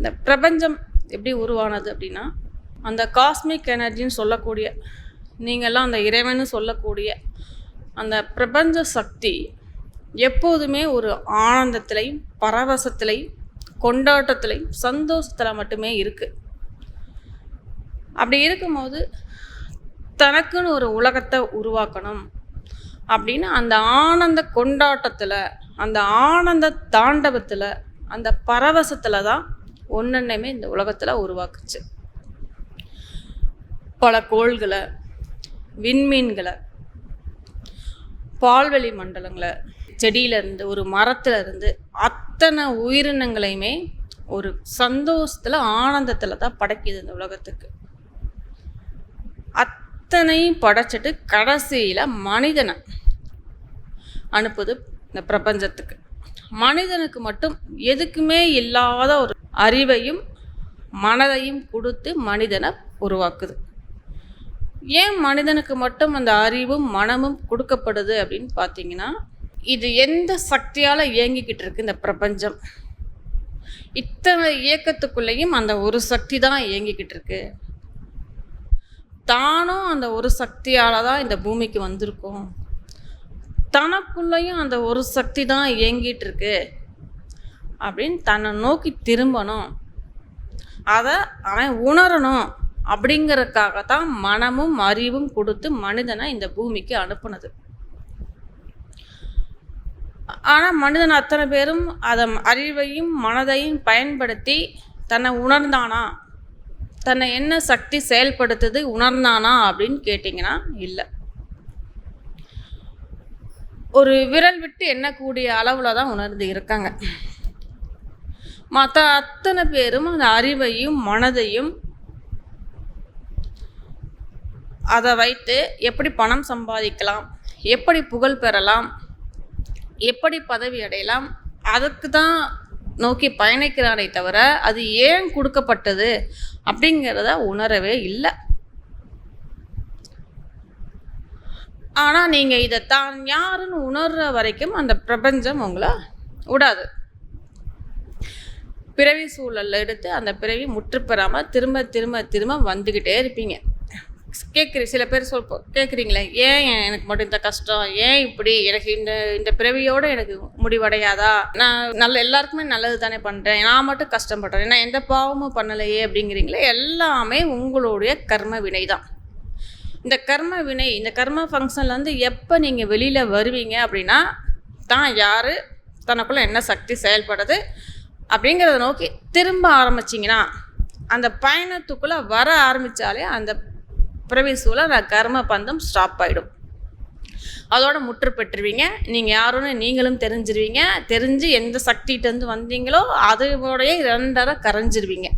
இந்த பிரபஞ்சம் எப்படி உருவானது அப்படின்னா அந்த காஸ்மிக் எனர்ஜின்னு சொல்லக்கூடிய நீங்கள்லாம் அந்த இறைவன்னு சொல்லக்கூடிய அந்த பிரபஞ்ச சக்தி எப்போதுமே ஒரு ஆனந்தத்திலையும் பரவசத்திலையும் கொண்டாட்டத்திலையும் சந்தோஷத்தில் மட்டுமே இருக்குது அப்படி இருக்கும்போது தனக்குன்னு ஒரு உலகத்தை உருவாக்கணும் அப்படின்னு அந்த ஆனந்த கொண்டாட்டத்தில் அந்த ஆனந்த தாண்டவத்தில் அந்த பரவசத்தில் தான் ஒன்னென்னையுமே இந்த உலகத்தில் உருவாக்குச்சு. பல கோள்களை விண்மீன்களை பால்வெளி மண்டலங்களை செடியிலேருந்து ஒரு மரத்துலேருந்து அத்தனை உயிரினங்களையுமே ஒரு சந்தோஷத்தில் ஆனந்தத்தில் தான் படைக்குது இந்த உலகத்துக்கு. அத்தனையும் படைச்சிட்டு கடைசியில் மனிதனை அனுப்புது இந்த பிரபஞ்சத்துக்கு. மனிதனுக்கு மட்டும் எதுக்குமே இல்லாத ஒரு அறிவையும் மனதையும் கொடுத்து மனிதனை உருவாக்குது. ஏன் மனிதனுக்கு மட்டும் அந்த அறிவும் மனமும் கொடுக்கப்படுது அப்படின்னு பார்த்தீங்கன்னா இது எந்த சக்தியால் இயங்கிக்கிட்டு இருக்கு இந்த பிரபஞ்சம்? இத்தனை இயக்கத்துக்குள்ளேயும் அந்த ஒரு சக்தி தான் இயங்கிக்கிட்டு இருக்கு. தானும் அந்த ஒரு சக்தியால் தான் இந்த பூமிக்கு வந்திருக்கோம். தனக்குள்ளேயும் அந்த ஒரு சக்தி தான் இயங்கிட்டு இருக்கு அப்படின்னு தன்னை நோக்கி திரும்பணும். அதை அவன் உணரணும் அப்படிங்கிறதுக்காக தான் மனமும் அறிவும் கொடுத்து மனிதனை இந்த பூமிக்கு அனுப்புனது. ஆனால் மனிதன் அத்தனை பேரும் அதை அறிவையும் மனதையும் பயன்படுத்தி தன்னை உணர்ந்தானா? தன்னை என்ன சக்தி செயல்படுத்துது உணர்ந்தானா அப்படின்னு கேட்டிங்கன்னா இல்லை. ஒரு விரல் விட்டு எண்ணக்கூடிய அளவில் தான் உணர்ந்து இருக்காங்க. மற்ற அத்தனை பேரும் அந்த அறிவையும் மனதையும் அதை வைத்து எப்படி பணம் சம்பாதிக்கலாம் எப்படி புகழ் பெறலாம் எப்படி பதவி அடையலாம் அதுக்கு தான் நோக்கி பயணிக்கிறானே தவிர அது ஏன் கொடுக்கப்பட்டது அப்படிங்கிறத உணரவே இல்லை. ஆனால் நீங்கள் இதை தான் யாருன்னு உணர்ற வரைக்கும் அந்த பிரபஞ்சம் உங்களை விடாது. பிறவி சூழல்ல எடுத்து அந்த பிறவி முற்றுப்பெறாமல் திரும்ப திரும்ப திரும்ப வந்துக்கிட்டே இருப்பீங்க. கேட்குறீ சில பேர் சொல் கேட்குறீங்களே ஏன் எனக்கு மட்டும் இந்த கஷ்டம்? ஏன் இப்படி? எனக்கு இந்த இந்த பிறவியோடு எனக்கு முடிவடையாதா? நான் நல்ல எல்லாருக்குமே நல்லது தானே பண்ணுறேன் நான் மட்டும் கஷ்டப்படுறேன். நான் எந்த பாவமும் பண்ணலையே அப்படிங்கிறீங்களே எல்லாமே உங்களுடைய கர்ம வினை தான் இந்த கர்ம வினை இந்த கர்ம ஃபங்க்ஷன்லேருந்து எப்போ நீங்கள் வெளியில் வருவீங்க அப்படின்னா தான் யார் தனக்குள்ளே என்ன சக்தி செயல்படுது அப்படிங்கிறத நோக்கி திரும்ப ஆரம்பிச்சிங்கன்னா அந்த பயணத்துக்குள்ளே வர ஆரம்பித்தாலே அந்த பிரவிசூல அந்த கர்ம பந்தம் ஸ்டாப் ஆகிடும் அதோட முற்று பெற்றுருவீங்க நீங்கள் யாருன்னு நீங்களும் தெரிஞ்சிருவீங்க. தெரிஞ்சு எந்த சக்திகிட்டேருந்து வந்தீங்களோ அதோடைய ரெண்டரை கரைஞ்சிருவீங்க.